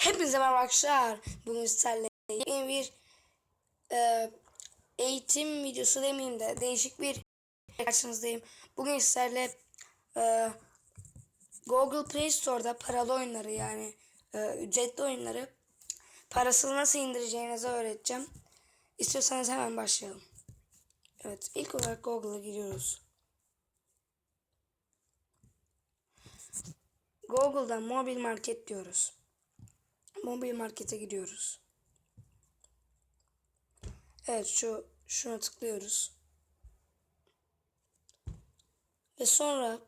Hepinize merhaba arkadaşlar. Bugün sizlerle yeni bir e, eğitim videosu demeyeyim de değişik bir karşınızdayım. Bugün sizlerle e, Google Play Store'da paralı oyunları yani e, ücretli oyunları parasız nasıl indireceğinizi öğreteceğim. İstiyorsanız hemen başlayalım. Evet ilk olarak Google'a giriyoruz. Google'dan mobil market diyoruz. Mobil markete gidiyoruz. Evet şu şuna tıklıyoruz. Ve sonra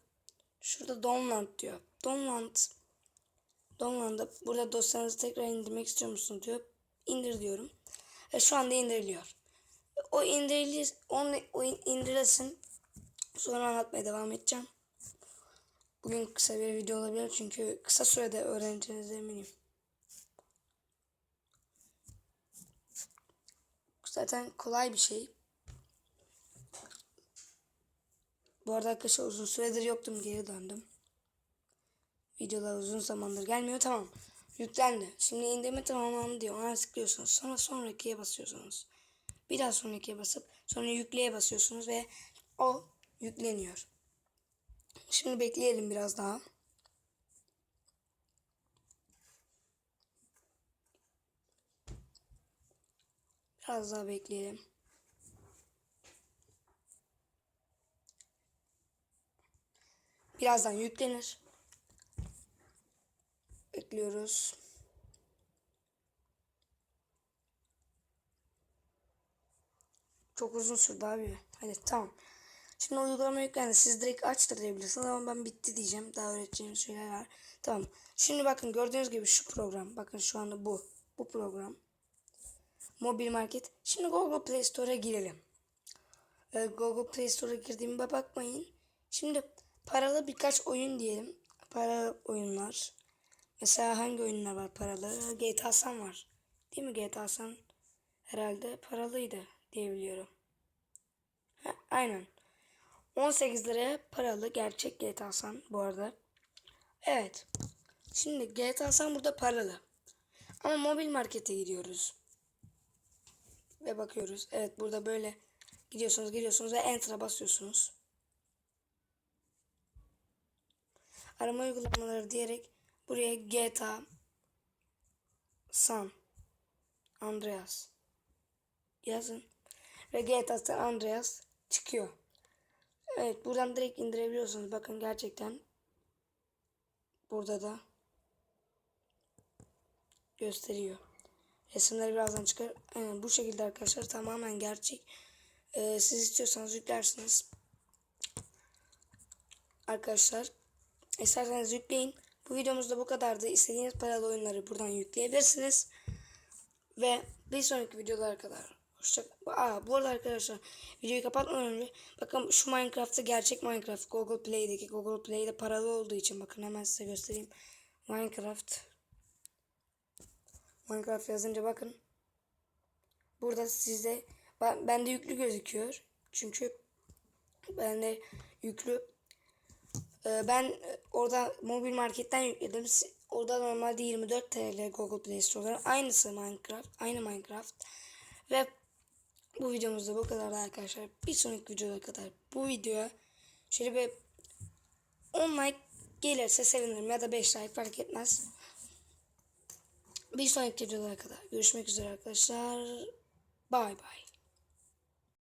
şurada download diyor. Download download'da burada dosyanızı tekrar indirmek istiyor musun diyor. İndir diyorum. Ve şu anda indiriliyor. O indirilir, onu o indirilsin. Sonra anlatmaya devam edeceğim. Bugün kısa bir video olabilir çünkü kısa sürede öğreneceğinize eminim. Zaten kolay bir şey. Bu arada arkadaşlar uzun süredir yoktum geri döndüm. Videolar uzun zamandır gelmiyor tamam. Yüklendi. Şimdi indirme tamamlandı diyor. Ona tıklıyorsunuz. Sonra sonrakiye basıyorsunuz. Bir daha sonrakiye basıp sonra yükleye basıyorsunuz ve o yükleniyor. Şimdi bekleyelim biraz daha. Biraz daha bekleyelim. Birazdan yüklenir. Bekliyoruz. Çok uzun sürdü abi. Hadi tamam. Şimdi uygulama yüklendi. Siz direkt aç da diyebilirsiniz ama ben bitti diyeceğim. Daha öğreteceğim şeyler var. Tamam. Şimdi bakın gördüğünüz gibi şu program. Bakın şu anda bu. Bu program. Mobil market. Şimdi Google Play Store'a girelim. Ee, Google Play Store'a girdiğime bakmayın. Şimdi paralı birkaç oyun diyelim. Paralı oyunlar. Mesela hangi oyunlar var paralı? GTA San var. Değil mi GTA San? Herhalde paralıydı diyebiliyorum. Ha, aynen. 18 liraya paralı gerçek GTA San bu arada. Evet. Şimdi GTA San burada paralı. Ama mobil markete gidiyoruz. Ve bakıyoruz. Evet burada böyle gidiyorsunuz gidiyorsunuz ve enter'a basıyorsunuz. Arama uygulamaları diyerek buraya GTA San Andreas yazın. Ve GTA San Andreas çıkıyor. Evet buradan direkt indirebiliyorsunuz. Bakın gerçekten burada da gösteriyor. Resimleri birazdan çıkar. Aynen bu şekilde arkadaşlar tamamen gerçek. Ee, siz istiyorsanız yüklersiniz. Arkadaşlar isterseniz yükleyin. Bu videomuzda bu kadardı. İstediğiniz paralı oyunları buradan yükleyebilirsiniz. Ve bir sonraki videolara kadar. Hoşça Aa, bu arada arkadaşlar videoyu kapatmadan önce bakın şu Minecraft'ta gerçek Minecraft Google Play'deki Google Play'de paralı olduğu için bakın hemen size göstereyim. Minecraft Minecraft yazınca bakın. Burada size bende yüklü gözüküyor. Çünkü bende yüklü. Ee, ben orada mobil marketten yükledim. Orada normalde 24 TL Google Play Store'dan. Aynısı Minecraft. Aynı Minecraft. Ve bu videomuzda bu kadar arkadaşlar. Bir sonraki videoda kadar bu videoya şöyle bir 10 like gelirse sevinirim ya da 5 like fark etmez. Bir sonraki videolara kadar görüşmek üzere arkadaşlar. Bay bay.